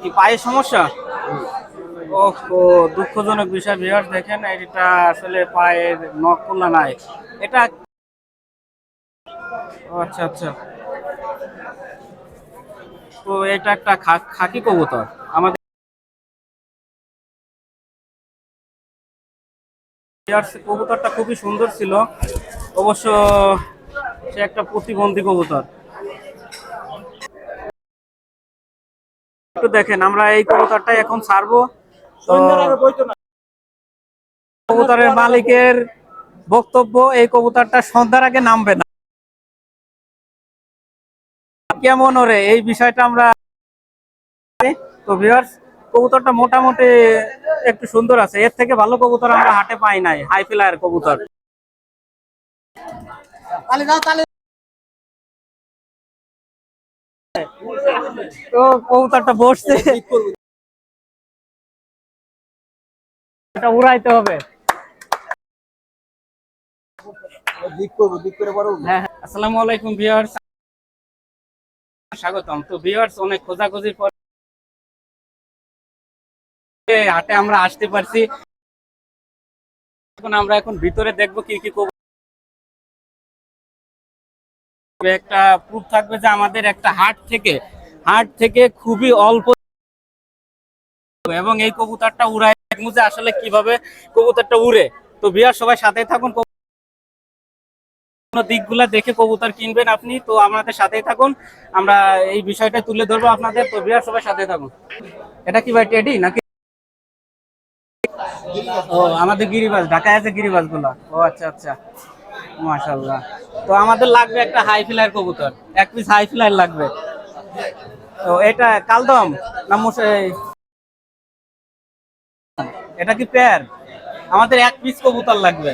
কি পায়ের সমস্যা? ও দুঃখজনক বিষয় বিহার দেখেন এটা আসলে পায়ের নখ খোলা নাই। এটা আচ্ছা আচ্ছা। তো এটা একটা খাকি কবুতর। আমাদের কবুতরটা খুবই সুন্দর ছিল। অবশ্য সে একটা প্রতিবন্ধী কবুতর। একটু দেখেন আমরা এই কবুতরটা এখন ছাড়বো। কবুতরের মালিকের বক্তব্য এই কবুতরটা সন্ধ্যার আগে নামবে না। কেমন ওরে এই বিষয়টা আমরা তো ভিউয়ার্স কবুতরটা মোটামুটি একটু সুন্দর আছে। এর থেকে ভালো কবুতর আমরা হাটে পাই নাই হাই ফ্লায়ার কবুতর। তো কবুতরটা বসছে। এটা উড়াইতে হবে। হ্যাঁ হ্যাঁ। আসসালামু আলাইকুম ভিউয়ার্স স্বাগতম। তো ভিউয়ার্স অনেক খোঁজাখুঁজির পর হাটে আমরা আসতে পারছি। এখন আমরা এখন ভিতরে দেখব কি কি একটা প্রুফ থাকবে যে আমাদের একটা হাট থেকে হাট থেকে খুবই অল্প এবং এই কবুতরটা উড়ায়। যে আসলে কীভাবে কবুতরটা উড়ে। তো বিয়ার, সবাই সাথে থাকুন। কোনো দিকগুলা দেখে কবুতর কিনবেন আপনি, তো আমাদের সাথেই থাকুন। আমরা এই বিষয়টা তুলে ধরবো আপনাদের। তো বিয়ার, সবাই সাথে থাকুন। এটা কি ভাই, টেডি নাকি? ও, আমাদের গিরিবাস, ঢাকায় আছে গিরিবাসগুলো ও আচ্ছা আচ্ছা। মাশাল্লাহ তো আমাদের লাগবে একটা হাই ফ্লায়ার কবুতর। এক পিস হাই ফ্লায়ার লাগবে। এটা কালদম না এটা কি পেয়ার? আমাদের এক পিস কবুতর লাগবে।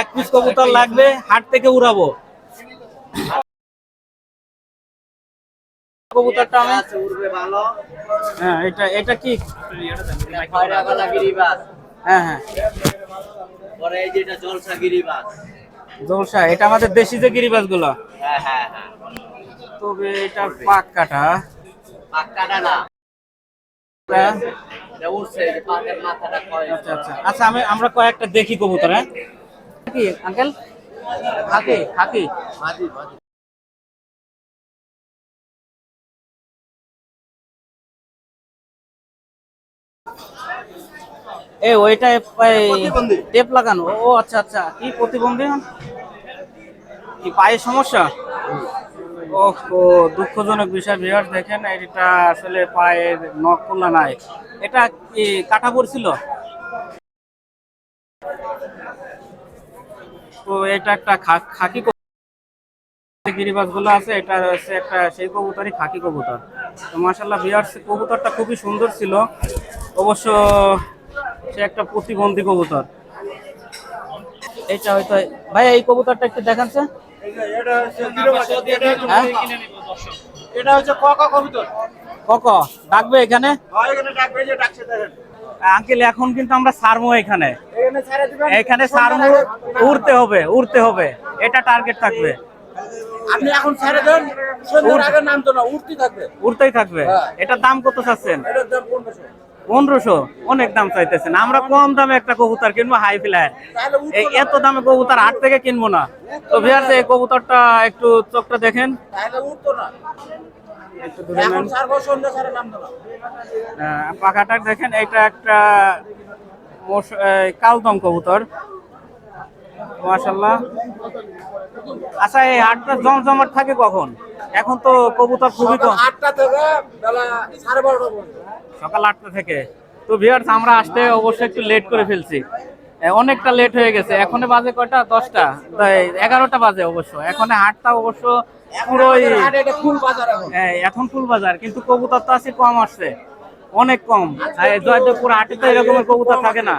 এক পিস কবুতর লাগবে হাট থেকে উড়াবো। কবুতরটা আমি হ্যাঁ এটা এটা কি? হ্যাঁ হ্যাঁ। জলসা এটা আমাদের দেশি যে গিরিবাসগুলো তবে এটা পাক কাটা না। আচ্ছা আচ্ছা। আমি আমরা কয়েকটা দেখি কবুতর হ্যাঁ? কি আঙ্কেল? খাকি খাকি। এ ওইটা টেপ লাগানো। ও আচ্ছা আচ্ছা। কি প্রতিবন্ধী? কি পায়ের সমস্যা? ও দুঃখজনক বিষয় বিহার দেখেন এটা আসলে পায়ের নখ খোলা নাই এটা কি কাটা পড়ছিল তো এটা একটা খাকি গিরিবাসগুলো আছে, এটা হচ্ছে একটা সেই কবুতরই খাকি কবুতর। তো মাসাল্লাহ বিহার কবুতরটা খুবই সুন্দর ছিল। অবশ্য সে একটা প্রতিবন্ধী কবুতর। এটা হয়তো ভাই এই কবুতরটা একটু দেখাচ্ছে এটা হচ্ছে কাকা কবিতর কক ডাকবে এখানে? আঙ্কেল কিন্তু আমরা সারমো এখানে। এখানে ছেড়ে সারমো উড়তে হবে উড়তে হবে। এটা টার্গেট থাকবে। আপনি এখন ছেড়ে দেন সন্ধ্যার আগে নামতো না থাকবে। উড়তেই থাকবে। হ্যাঁ। এটার দাম কত চাচ্ছেন? এটার দাম পনেরোশো। পনেরোশো অনেক দাম চাইতেছেন। আমরা কম দামে একটা কবুতর কিনবো হাই ফ্লায়ার এই এত দামে কবুতর হাট থেকে কিনবো না। তো ভিয়ার্স এই কবুতরটা একটু চোখটা দেখেন। পাখাটা দেখেন এটা একটা মশ- কালদম কবুতর। মাশাল্লাহ আচ্ছা এই হাটটা জমজমাট থাকে কখন? এখন তো কবুতর খুবই কম। আটটা থেকে বেলা সাড়ে বারোটা সকাল আটটা থেকে। তো ভিয়ার্স আমরা আসতে অবশ্যই একটু লেট করে ফেলছি। অনেকটা লেট হয়ে গেছে। এখন বাজে কয়টা? দশটা। এগারোটা বাজে অবশ্য। এখন হাটটা অবশ্য পুরোই আমাদের ফুল বাজার এখন। ফুল বাজার। কিন্তু কবুতর তো আছে কম আসছে। অনেক কম। এই জয়দেবপুর হাটে তো এরকমের কবুতর থাকে না।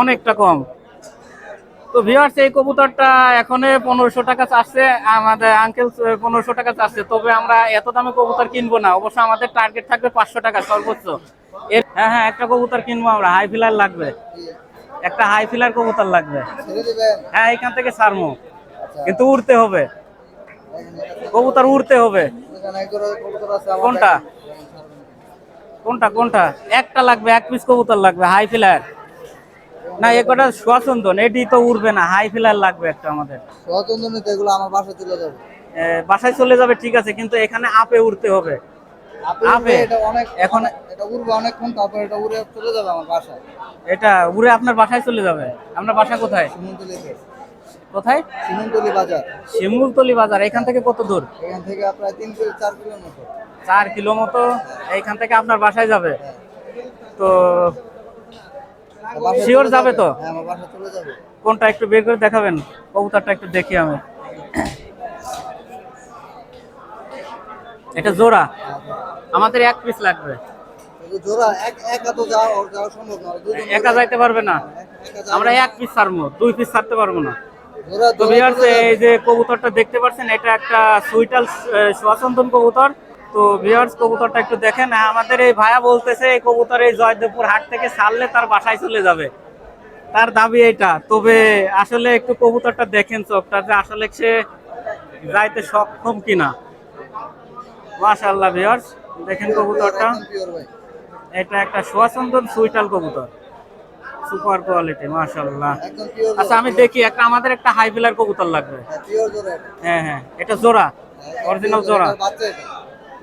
অনেকটা কম। তো ভিউয়ার্স এই কবুতরটা এখন পনেরোশো টাকা চাচ্ছে, আমাদের আঙ্কেল পনেরোশো টাকা চাচ্ছে। তবে আমরা এত দামে কবুতর কিনবো না, অবশ্য আমাদের টার্গেট থাকবে পাঁচশো টাকা সর্বোচ্চ। হ্যাঁ হ্যাঁ একটা কবুতর কিনবো আমরা হাই ফিলার লাগবে। একটা হাই ফিলার কবুতর লাগবে। হ্যাঁ এখান থেকে ছাড়বো। কিন্তু উড়তে হবে। কবুতর উড়তে হবে। কোনটা? কোনটা কোনটা? একটা লাগবে, এক পিস কবুতর লাগবে হাই ফিলার না এ কটা সুয়াচন্দন এটি তো উড়বে না হাই ফিলার লাগবে একটা আমাদের। এগুলো আমার বাসায় তুলে যাবে। বাসায় চলে যাবে ঠিক আছে কিন্তু এখানে আপে উড়তে হবে। আপে? এটা অনেক এখন- এটা উড়বে অনেকক্ষণ তারপর এটা উড়ে চলে যাবে আমার বাসায়। এটা উড়ে আপনার বাসায় চলে যাবে। আপনার বাসা কোথায়? সিমুনতলিতে কোথায়? সিমুনতলি বাজার। শিমুলতলি বাজার এখান থেকে কত দূর? এখান থেকে প্রায় তিন কিলো চার কিলোমিটার চার কিলো মতো এইখান থেকে আপনার বাসায় যাবে। তো চলে যাবে তো? হ্যাঁ আমার বাসায় চলে যাবে। কোনটা একটু বের করে দেখাবেন? কবুতরটা একটু দেখি আমি। এটা জোড়া? আমাদের এক পিস লাগবে। এক যাইতে পারবে না। আমরা এক পিস ছাড়বো দুই পিস ছাড়তে পারব না। তো। এই যে কবুতরটা দেখতে পাচ্ছেন এটা একটা সুইটাল সোয়াচন্দন কবুতর। তো ভিউয়ার্স কবুতরটা একটু দেখেন। আমাদের এই ভাইয়া বলতেছে এই কবুতর এই জয়দেবপুর হাট থেকে ছাড়লে তার বাসায় চলে যাবে। তার দাবি এটা তবে আসলে একটু কবুতরটা দেখেন চোখটা যে আসলে সে যাইতে সক্ষম কিনা। মাশাআল্লাহ ভিউয়ার্স দেখেন কবুতরটা। এটা একটা সোয়াচন্দন সুইটাল কবুতর। সুপার কোয়ালিটি পিওর আচ্ছা আমি দেখি একটা আমাদের একটা হাই ফিলার কবুতর লাগবে। এটা। হ্যাঁ হ্যাঁ এটা জোড়া হ্যাঁ, অরিজিনাল pure জোড়া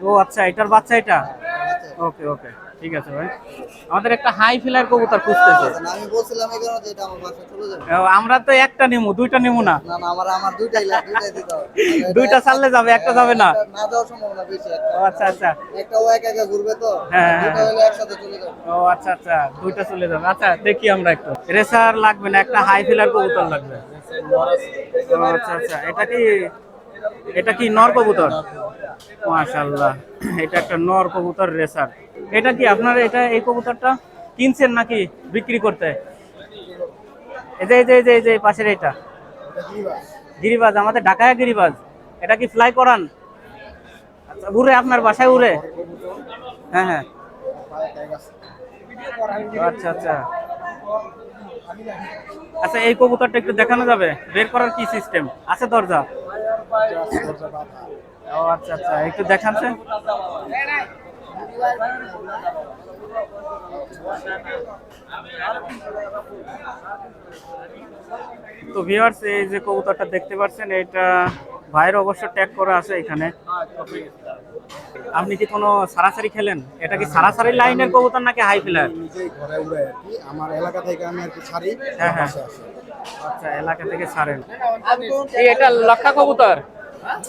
ও আচ্ছা এটার বাচ্চা এটা? ওকে ওকে ঠিক আছে ভাই। আমাদের একটা হাই ফিলার কবুতর খুঁজতেছে। আমি বলছিলাম এই কারণে এটা আমার বাসায় চলে যাবে। আমরা তো একটা নিমু দুইটা নিমু না। না না আমার আমার দুইটাই লাগে দুইটাই দিতে হবে। দুইটা ছাড়লে যাবে, একটা যাবে না। না যাওয়ার সম্ভাবনা বেশি ও আচ্ছা আচ্ছা। একটা ও একা একা ঘুরবে তো হ্যাঁ, দুইটা হ্যাঁ। হলে একসাথে চলে যাবে। ও আচ্ছা আচ্ছা দুইটা চলে যাবে। আচ্ছা দেখি আমরা একটু। রেসার লাগবে না একটা হাই ফিলার কবুতর লাগবে। আচ্ছা আচ্ছা এটা কি এটা কি নর কবুতর? মাশাআল্লাহ। এটা একটা নর কবুতর রেসার। এটা কি আপনার এটা এই কবুতরটা কিনছেন নাকি বিক্রি করতে? এই যে এই যে এই যে পাশের এটা গিরিবাজ, আমাদের ঢাকায় গিরিবাজ। এটা কি ফ্লাই করান? আচ্ছা উড়ে আপনার বাসায় উড়ে? হ্যাঁ হ্যাঁ। আচ্ছা আচ্ছা। আচ্ছা এই কবুতরটা একটু দেখানো যাবে। বের করার কি সিস্টেম আছে দরজা? ও আচ্ছা আচ্ছা একটু দেখাচ্ছে তো। ভিউয়ার্স এই যে কবুতরটা দেখতে পাচ্ছেন এটা ভাইয়ের অবশ্য ট্যাগ করা আছে এখানে। আপনি কি কোনো সারাসারি খেলেন? এটা কি সারাসারি লাইনের কবুতর নাকি হাই ফিলার আমার এলাকা থেকে আমি আর কি ছাড়ি হ্যাঁ, হ্যাঁ। আচ্ছা এলাকা থেকে ছাড়েন। এই এটা লক্ষা কবুতর?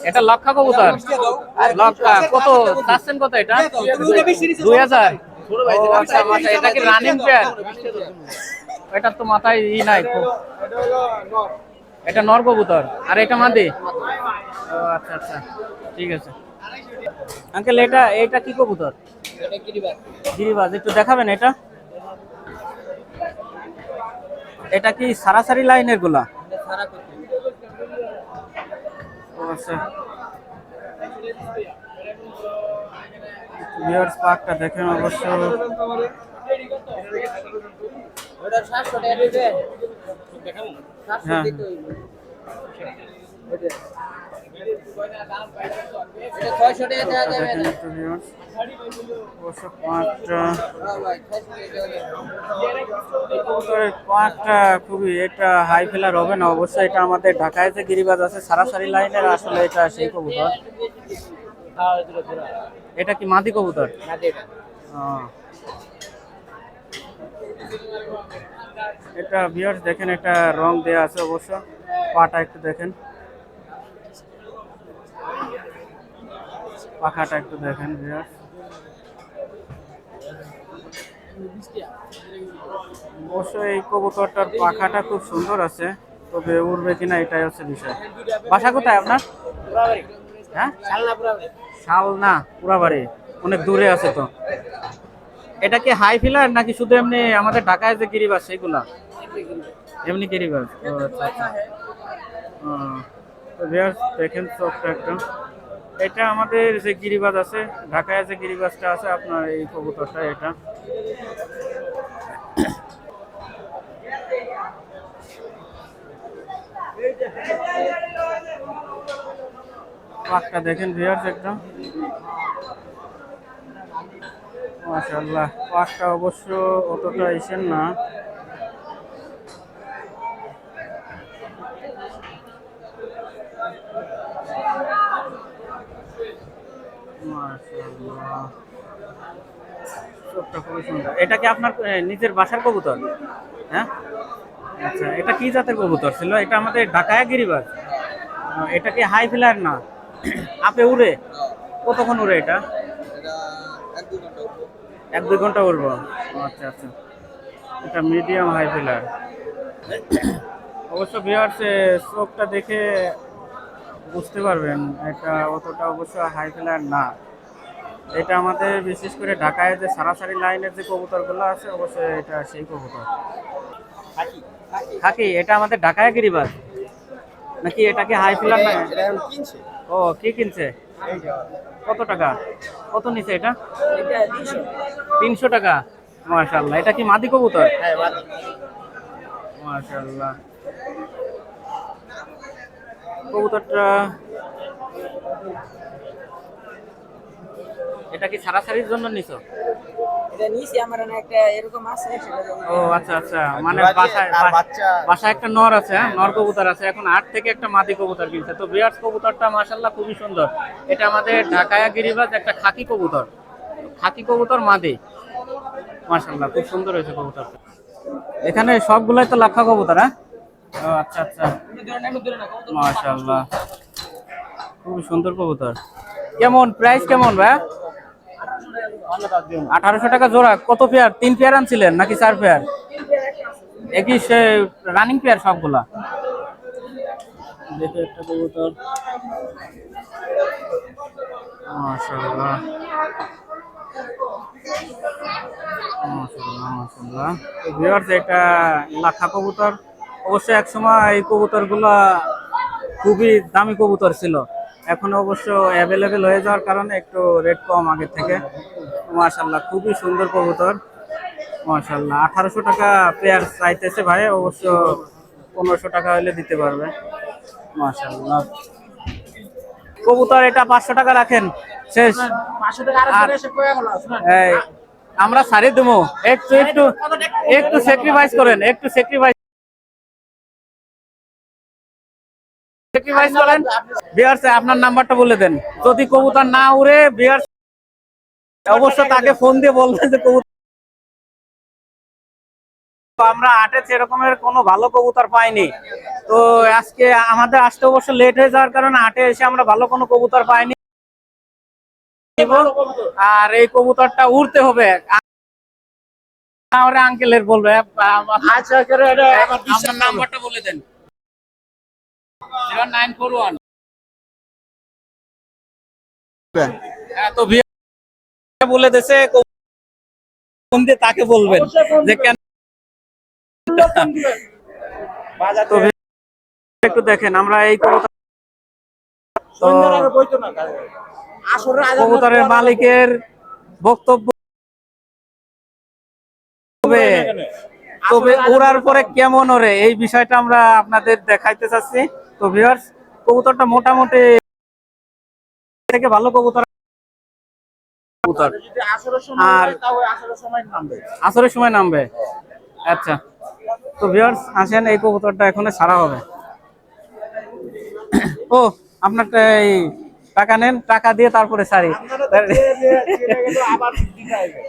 এটা লক্ষা কবুতর? লক্ষা কত? চাচ্ছেন কত এটা? দুই হাজার। আচ্ছা, আচ্ছা, এটা কি রানিং পেয়ার এটা তো মাথায় ই নাই এটা নর কবুতর। আর এটা মাদি? ও আচ্ছা আচ্ছা ঠিক আছে। আঙ্কেল এটা এটা কি কবুতর? গিরিবাজ একটু দেখাবেন এটা? এটা কি সারাসারি লাইনেরগুলা? আচ্ছা। দেখেন অবশ্য। হ্যাঁ। একটু পাঁচটা খুবই এটা হাই ফেলার হবে না অবশ্যই এটা আমাদের ঢাকায় যে গিরিবাজ আছে সারাসারি লাইনের আসলে এটা সেই কবুতর এটা কি মাদি কবুতর। এটা ভিউয়ার্স দেখেন, এটা রং দেয়া আছে অবশ্য পাটা একটু দেখেন পাখাটা একটু দেখেন ভিউয়ার্স অবশ্য এই কবুতরটার পাখাটা খুব সুন্দর আছে, তবে উড়বে কিনা এটাই হচ্ছে বিষয়। বাসা কোথায় আপনার? হ্যাঁ? শালনা, পুরাবাড়ি, অনেক দূরে আছে তো। এটা কি হাই ফিলার নাকি শুধু এমনি আমাদের ঢাকায় যে গিরিবাস সেগুলা এমনি গিরিবাস। আচ্ছা আচ্ছা। দেখেন চোখটা একটা এটা আমাদের যে গিরিবাজ আছে, ঢাকায় যে গিরিবাজটা আছে, আপনার এই কবুতরটা এটা। পাকটা দেখেন ভিউয়ার্স একদম। মাশাআল্লাহ পাঁচটা অবশ্য অতটা ইসেন না মাশাআল্লাহ চোখটা এটা কি আপনার নিজের বাসার কবুতর? হ্যাঁ? আচ্ছা এটা কি জাতের কবুতর ছিল? এটা আমাদের ঢাকায় গিরিবাজ। আহ, এটা কি হাই ফিলার না? আপে উড়ে? কতক্ষণ উড়ে এটা? এক দুই ঘণ্টা উড়বো। আচ্ছা আচ্ছা। এটা মিডিয়াম হাই ফিলার অবশ্য ভিউয়ার্স চোখটা দেখে বুঝতে পারবেন এটা অতটা অবশ্য হাই ফিলার না। এটা আমাদের বিশেষ করে ঢাকায় যে সারাসারি লাইনের যে কবুতরগুলো আছে অবশ্যই এটা সেই কবুতর। খাকি এটা আমাদের ঢাকায় গিরিবাজ নাকি এটা কি হাই ফিলার না? ও কি কিনছে? কত টাকা? কত নিছে এটা? তিনশো। টাকা। মাশাল্লাহ এটা কি মাদি কবুতর? হ্যাঁ মাশাল্লাহ কবুতরটা এটা কি সারাসারির জন্য নিছো? এটা নিছি আমার না একটা এরকম আছে ও আচ্ছা আচ্ছা। মানে বাসায় বাচ্চা- বাসায় একটা নর আছে হ্যাঁ? নর কবুতর আছে। এখন আট থেকে একটা মাদি কবুতর কিনছে। তো বিরাট কবুতরটা মাশাল্লাহ খুবই সুন্দর। এটা আমাদের ঢাকায়া গিরিবাজ একটা খাকি কবুতর। খাকি কবুতর মাদি। মাশাল্লাহ খুব সুন্দর হয়েছে কবুতরটা। এখানে সবগুলাই তো লাক্ষা কবুতর হ্যাঁ? ও আচ্ছা আচ্ছা। মাশাল্লাহ খুবই সুন্দর কবুতর। কেমন? প্রাইস কেমন ভাই? আঠারোশো টাকা জোড়া। কত পেয়ার তিন পেয়ার আনছিলেন নাকি চার পেয়ার একই সে রানিং পেয়ার সবগুলা? একটা কবুতর। কবুতর। অবশ্য একসময় এই খুবই দামি কবুতর ছিল। এখন অবশ্য অ্যাভেলেবেল হয়ে যাওয়ার কারণে একটু রেট কম আগের থেকে। মাশাআল্লাহ খুবই সুন্দর কবুতর। মাশাআল্লাহ আঠারোশো টাকা পেয়ার চাইতেছে ভাই অবশ্য পনেরোশো টাকা হলে দিতে পারবে। মাশাআল্লাহ। কবুতর এটা পাঁচশো টাকা রাখেন শেষ। আমরা সারি দেবো একটু একটু একটু স্যাক্রিফাইস করেন একটু স্যাক্রিফাইস স্যাক্রিফাইস করেন। বিয়ার্স আপনার নাম্বারটা বলে দেন। যদি কবুতর না উড়ে বিয়ার্স অবশ্য তাকে ফোন দিয়ে বলবেন যে কবুতর আমরা আটে সেরকমের কোনো ভালো কবুতর পাইনি। তো আজকে আমাদের আসতে অবশ্য লেট হয়ে যাওয়ার কারণে আটে এসে আমরা ভালো কোনো কবুতর পাইনি। আর এই কবুতরটা উড়তে হবে। আমার আঙ্কেলের বলবে। আচ্ছা আমার নাম্বারটা বলে দেন। জিরো নাইন ফোর ওয়ান তো ভিডিও বলে দেছে ফোন দিয়ে তাকে বলবেন? যে কেন একটু দেখেন আমরা এই কবুতরের মালিকের বক্তব্য তবে তবে ওড়ার পরে কেমন ওরে? এই বিষয়টা আমরা আপনাদের দেখাইতে চাচ্ছি। তো ভিউয়ার্স কবুতরটা মোটামুটি থেকে ভালো কবুতর কবুতর। আসরের সময় আর- হয়, তাও ওই আসরের সময় নামবে। আচ্ছা। তো ভিউয়ার্স আসেন এই কবুতরটা এখানে সারা হবে। ও আপনার এই টাকা নেন টাকা দিয়ে তারপরে সারি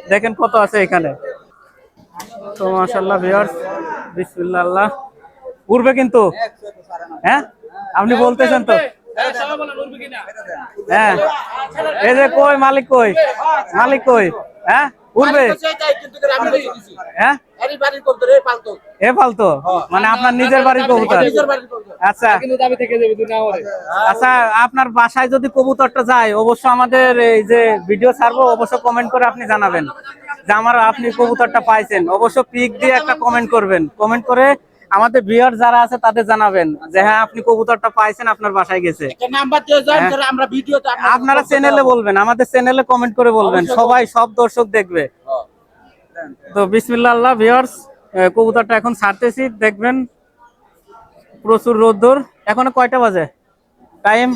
দেখেন কত আছে এখানে। তো মাশাল্লাহ ভিউয়ার্স বিসমিল্লাহ। উড়বে কিন্তু। হ্যাঁ? আপনি বলতেছেন তো। হ্যাঁ। এই যে কই মালিক কই? মালিক কই? হ্যাঁ? দিছি। হ্যাঁ? এ ফালতো মানে আপনার নিজের বাড়ির কবুতর? আচ্ছা। আচ্ছা আপনার বাসায় যদি কবুতরটা যায় অবশ্য আমাদের এই যে ভিডিও ছাড়বো অবশ্য কমেন্ট করে আপনি জানাবেন। যে আমার আপনি কবুতরটা পাইছেন। অবশ্য পিক দিয়ে একটা কমেন্ট করবেন। কমেন্ট করে আমাদের ভিউয়ার যারা আছে তাদের জানাবেন যে হ্যাঁ আপনি কবুতরটা পাইছেন আপনার বাসায় গেছে। একটা নাম্বার দিয়ে জয়েন হ্যাঁ। করে আমরা ভিডিওতে আপনাদের আপনারা চ্যানেলে বলবেন আমাদের চ্যানেলে কমেন্ট করে বলবেন সবাই সব দর্শক দেখবে। তো বিসমিল্লাহ আল্লাহ ভিউয়ার্স কবুতরটা এখন ছাড়তেছি দেখবেন। প্রচুর রোদ্দুর। এখন কয়টা বাজে? টাইম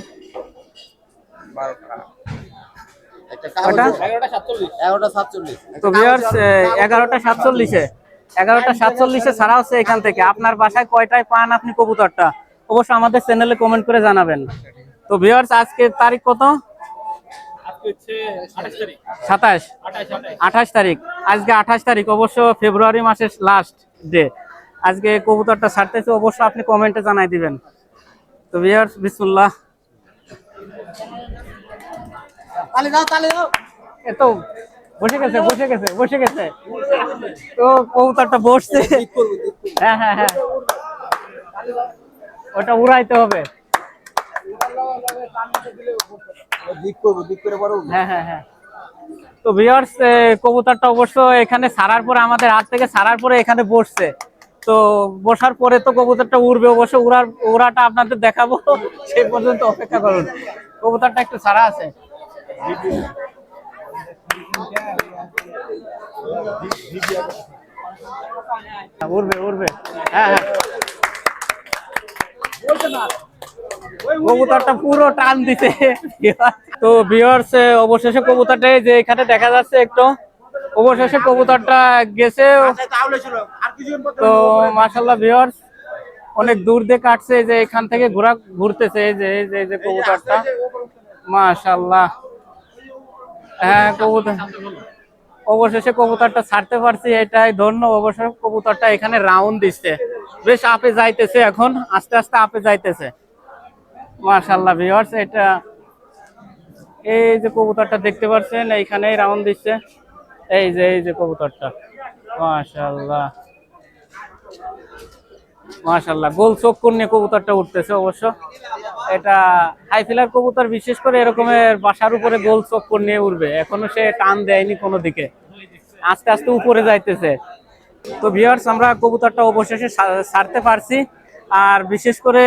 এগারোটা সাতচল্লিশ। তো ভিউয়ার্স এগারোটা সাতচল্লিশে ছাড়া হচ্ছে এখান থেকে। আপনার বাসায় কয়টায় পান আপনি কবুতরটা? অবশ্যই আমাদের চ্যানেলে কমেন্ট করে জানাবেন। তো ভিউয়ার্স আজকে তারিখ কত? সাতাশ আঠাশ তারিখ। আজকে আঠাশ তারিখ অবশ্য ফেব্রুয়ারি মাসের লাস্ট ডে আজকে কবুতরটা ছাড়তেছে অবশ্যই আপনি কমেন্টে জানাই দিবেন। তো ভিউয়ার্স বিসমুল্লাহ। তালে দাও তালে দাও। এ তো বসে গেছে বসে গেছে বসে গেছে। তো কবুতরটা বসছে। হ্যাঁ হ্যাঁ হ্যাঁ। ওটা উড়াইতে হবে। হ্যাঁ হ্যাঁ হ্যাঁ। তো ভিউয়ার্স কবুতরটা অবশ্য এখানে সারার পরে, আমাদের হাত থেকে ছাড়ার পরে এখানে বসছে। তো বসার পরে তো কবুতরটা উড়বে, অবশ্য উড়ার, উড়াটা আপনাদের দেখাবো। সেই পর্যন্ত অপেক্ষা করুন। কবুতরটা একটু ছাড়া আছে। উড়বে উড়বে। হ্যাঁ হ্যাঁ। কবুতরটা পুরো টান দিতে তো বিয়ার্স অবশেষে কবুতরটা যে এখানে দেখা যাচ্ছে একটু অবশেষে কবুতরটা গেছে। কিছু তো মাশাল্লাহ বিয়ার্স অনেক দূর দিয়ে কাটছে যে এখান থেকে ঘোরা ঘুরতেছে যে এই যে এই যে কবুতরটা। মাশাল্লাহ হ্যাঁ কবুতর। অবশেষে কবুতরটা ছাড়তে পারছি, এটাই ধন্য। অবশ্য কবুতরটা এখানে রাউন্ড দিচ্ছে। বেশ আপে যাইতেছে এখন, আস্তে আস্তে আপে যাইতেছে। মাশাল্লাহ ভিউয়ার্স এটা এই যে কবুতরটা দেখতে পাচ্ছেন, এইখানেই রাউন্ড দিচ্ছে। এই যে এই যে কবুতরটা। মাশাল্লাহ মাশাল্লাহ গোল চক্কর নিয়ে কবুতরটা উঠতেছে অবশ্য। এটা হাই ফিলার কবুতর বিশেষ করে এরকমের বাসার উপরে গোল চক্কর নিয়ে উঠবে, এখনও সে টান দেয়নি কোনো দিকে। আস্তে আস্তে উপরে যাইতেছে। তো ভিউয়ার্স আমরা কবুতরটা অবশেষে সারতে পারছি। আর বিশেষ করে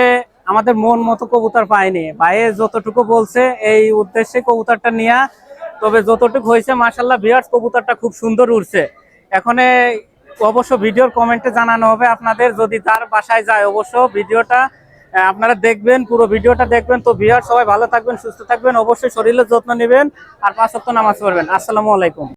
আমাদের মন মতো কবুতর পাইনি। ভাইয়ে যতটুকু বলছে, এই উদ্দেশ্যে কবুতরটা নিয়ে, তবে যতটুকু হয়েছে মার্শাল্লাহ ভিউয়ার্স কবুতরটা খুব সুন্দর উঠছে এখন অবশ্য ভিডিওর কমেন্টে জানানো হবে আপনাদের, যদি তার বাসায় যায়, অবশ্য ভিডিওটা আপনারা দেখবেন, পুরো ভিডিওটা দেখবেন। তো ভিউয়ার সবাই ভালো থাকবেন, সুস্থ থাকবেন, অবশ্যই শরীরের যত্ন নেবেন, আর পাঁচ সপ্তাহ নামাজ পড়বেন। আসসালামু আলাইকুম।